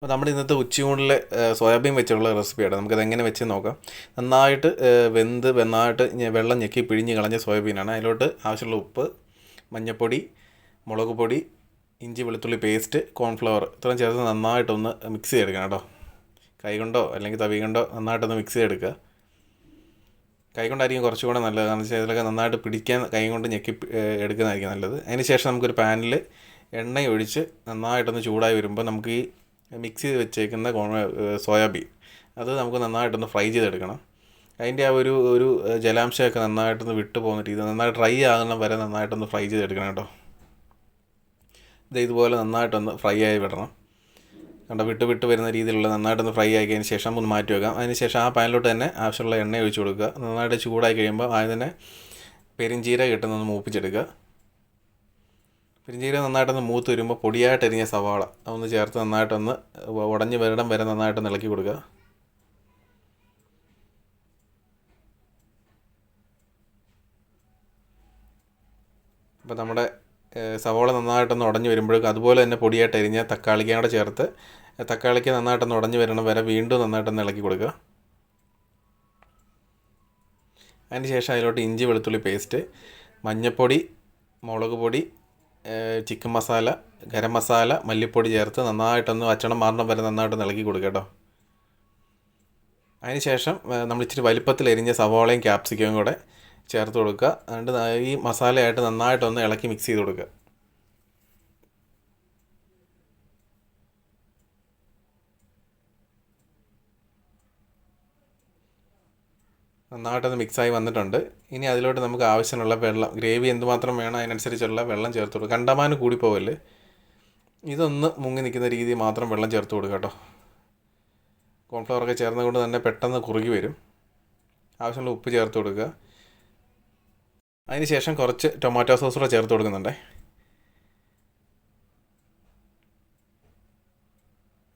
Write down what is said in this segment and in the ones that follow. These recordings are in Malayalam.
അപ്പോൾ നമ്മുടെ ഇന്നത്തെ ഉച്ചയൂണിലെ സോയാബീൻ വെച്ചുള്ള റെസിപ്പിയാണ് നമുക്കത് എങ്ങനെ വെച്ച് നോക്കാം. നന്നായിട്ട് വെന്ത് നന്നായിട്ട് വെള്ളം ഞെക്കി പിഴിഞ്ഞ് കളഞ്ഞ സോയാബീനാണ്. അതിലോട്ട് ആവശ്യമുള്ള ഉപ്പ് മഞ്ഞൾപ്പൊടി മുളക് പൊടി ഇഞ്ചി വെളുത്തുള്ളി പേസ്റ്റ് കോൺഫ്ലവർ ഇത്രയും ചേർത്ത് നന്നായിട്ടൊന്ന് മിക്സ് ചെയ്തെടുക്കണം കേട്ടോ. കൈ കൊണ്ടോ അല്ലെങ്കിൽ തവി കൊണ്ടോ നന്നായിട്ടൊന്ന് മിക്സ് ചെയ്തെടുക്കുക. കൈകൊണ്ടായിരിക്കും കുറച്ചുകൂടെ നല്ലത്. കാരണം വെച്ചാൽ ഇതിലൊക്കെ നന്നായിട്ട് പിടിക്കാൻ കൈ കൊണ്ട് ഞെക്കി എടുക്കുന്നതായിരിക്കും നല്ലത്. അതിന് ശേഷം നമുക്കൊരു പാനിൽ എണ്ണ ഒഴിച്ച് നന്നായിട്ടൊന്ന് ചൂടായി വരുമ്പോൾ നമുക്ക് ഈ മിക്സ് ചെയ്ത് വെച്ചേക്കുന്ന സോയാബീൻ. അത് നമുക്ക് നന്നായിട്ടൊന്ന് ഫ്രൈ ചെയ്തെടുക്കണം. അതിന്റെ ആ ഒരു ഒരു ജലാംശമൊക്കെ നന്നായിട്ടൊന്ന് വിട്ടു പോകുന്ന രീതി നന്നായിട്ട് ഡ്രൈ ആകുന്ന വരെ നന്നായിട്ടൊന്ന് ഫ്രൈ ചെയ്തെടുക്കണം കേട്ടോ. ഇത് ഇതുപോലെ നന്നായിട്ടൊന്ന് ഫ്രൈ ആയി വിടണം. കണ്ട വിട്ട് വിട്ട് വരുന്ന രീതിയിലുള്ള നന്നായിട്ടൊന്ന് ഫ്രൈ ആക്കിയതിന് ശേഷം ഒന്ന് മാറ്റി വെക്കാം. അതിന് ശേഷം ആ പാനിലോട്ട് തന്നെ ആവശ്യമുള്ള എണ്ണ ഒഴിച്ച് കൊടുക്കുക. നന്നായിട്ട് ചൂടായി കഴിയുമ്പോൾ ആദ്യം തന്നെ പെരിഞ്ചീര കിട്ടുന്നൊന്ന് മൂപ്പിച്ചെടുക്കുക. പെരിഞ്ചീരകം നന്നായിട്ടൊന്ന് മൂത്ത് വരുമ്പോൾ പൊടിയായിട്ട് എരിഞ്ഞ സവാള. അതൊന്ന് ചേർത്ത് നന്നായിട്ടൊന്ന് ഉടഞ്ഞ് വരണം വരെ നന്നായിട്ടൊന്ന് ഇളക്കി കൊടുക്കുക. അപ്പോൾ നമ്മുടെ സവാള നന്നായിട്ടൊന്ന് ഉടഞ്ഞ് വരുമ്പോഴേക്കും അതുപോലെ തന്നെ പൊടിയായിട്ട് എരിഞ്ഞ തക്കാളിക്കും കൂടെ ചേർത്ത് തക്കാളിക്ക് നന്നായിട്ടൊന്ന് ഉടഞ്ഞ് വരണം വരെ വീണ്ടും നന്നായിട്ടൊന്ന് ഇളക്കി കൊടുക്കുക. അതിന് ശേഷം അതിലോട്ട് ഇഞ്ചി വെളുത്തുള്ളി പേസ്റ്റ് മഞ്ഞൾപ്പൊടി മുളക് പൊടി ചിക്കൻ മസാല ഗരം മസാല മല്ലിപ്പൊടി ചേർത്ത് നന്നായിട്ടൊന്ന് അച്ചണം മാറണം വരെ നന്നായിട്ട് ഇളക്കി കൊടുക്കുക കേട്ടോ. അതിന് ശേഷം നമ്മൾ ഇച്ചിരി വലിപ്പത്തിൽ എരിഞ്ഞ സവാളയും ക്യാപ്സിക്കവും കൂടെ ചേർത്ത് കൊടുക്കുക. എന്നിട്ട് ഈ മസാലയായിട്ട് നന്നായിട്ടൊന്ന് ഇളക്കി മിക്സ് ചെയ്ത് കൊടുക്കുക. നന്നായിട്ടൊന്ന് മിക്സായി വന്നിട്ടുണ്ട്. ഇനി അതിലോട്ട് നമുക്ക് ആവശ്യമുള്ള വെള്ളം ഗ്രേവി എന്തുമാത്രം വേണം അതിനനുസരിച്ചുള്ള വെള്ളം ചേർത്ത് കൊടുക്കുക കണ്ടമാനം കൂടിപ്പോവല്ലേ? ഇതൊന്ന് മുങ്ങി നിൽക്കുന്ന രീതി മാത്രം വെള്ളം ചേർത്ത് കൊടുക്കുക കേട്ടോ. കോൺഫ്ലവറൊക്കെ ചേർന്നുകൊണ്ട് തന്നെ പെട്ടെന്ന് കുറുകി വരും. ആവശ്യമുള്ള ഉപ്പ് ചേർത്ത് കൊടുക്കുക. അതിന് ശേഷം കുറച്ച് ടൊമാറ്റോ സോസ് കൂടെ ചേർത്ത് കൊടുക്കുന്നുണ്ടേ.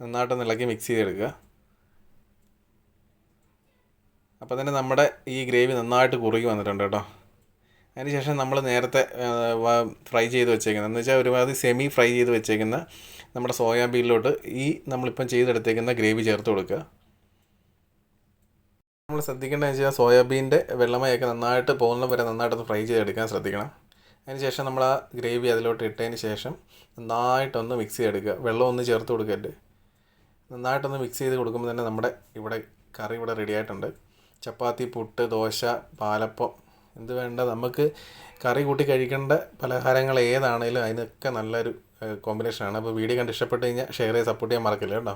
നന്നായിട്ടൊന്ന് ഇളക്കി മിക്സ് ചെയ്തെടുക്കുക. അപ്പോൾ തന്നെ നമ്മുടെ ഈ ഗ്രേവി നന്നായിട്ട് കുറുകി വന്നിട്ടുണ്ട് കേട്ടോ. അതിന് ശേഷം നമ്മൾ നേരത്തെ ഫ്രൈ ചെയ്ത് വെച്ചേക്കുന്നത് എന്ന് വെച്ചാൽ ഒരുപാട് സെമി ഫ്രൈ ചെയ്ത് വെച്ചേക്കുന്ന നമ്മുടെ സോയാബീനിലോട്ട് ഈ നമ്മളിപ്പം ചെയ്തെടുത്തേക്കുന്ന ഗ്രേവി ചേർത്ത് കൊടുക്കുക നമ്മൾ ശ്രദ്ധിക്കേണ്ടതെന്ന് വെച്ചാൽ സോയാബീന്റെ വെള്ളമയൊക്കെ നന്നായിട്ട് പോകുന്ന വരെ നന്നായിട്ടൊന്ന് ഫ്രൈ ചെയ്തെടുക്കാൻ ശ്രദ്ധിക്കണം. അതിന് ശേഷം നമ്മൾ ആ ഗ്രേവി അതിലോട്ട് ഇട്ടതിന് ശേഷം നന്നായിട്ടൊന്ന് മിക്സ് ചെയ്തെടുക്കുക വെള്ളം ഒന്ന് ചേർത്ത് കൊടുക്കരുത്. നന്നായിട്ടൊന്ന് മിക്സ് ചെയ്ത് കൊടുക്കുമ്പോൾ തന്നെ നമ്മുടെ ഇവിടെ കറി ഇവിടെ റെഡി ആയിട്ടുണ്ട്. ചപ്പാത്തി പുട്ട് ദോശ പാലപ്പം. എന്ത് വേണ്ട. നമുക്ക് കറി കൂട്ടി കഴിക്കേണ്ട പലഹാരങ്ങൾ ഏതാണേലും അതിനൊക്കെ നല്ലൊരു കോമ്പിനേഷനാണ് അപ്പോൾ വീഡിയോ കണ്ട് ഇഷ്ടപ്പെട്ട് കഴിഞ്ഞാൽ ഷെയർ ചെയ്ത് സപ്പോർട്ട് ചെയ്യാൻ മറക്കില്ല കേട്ടോ?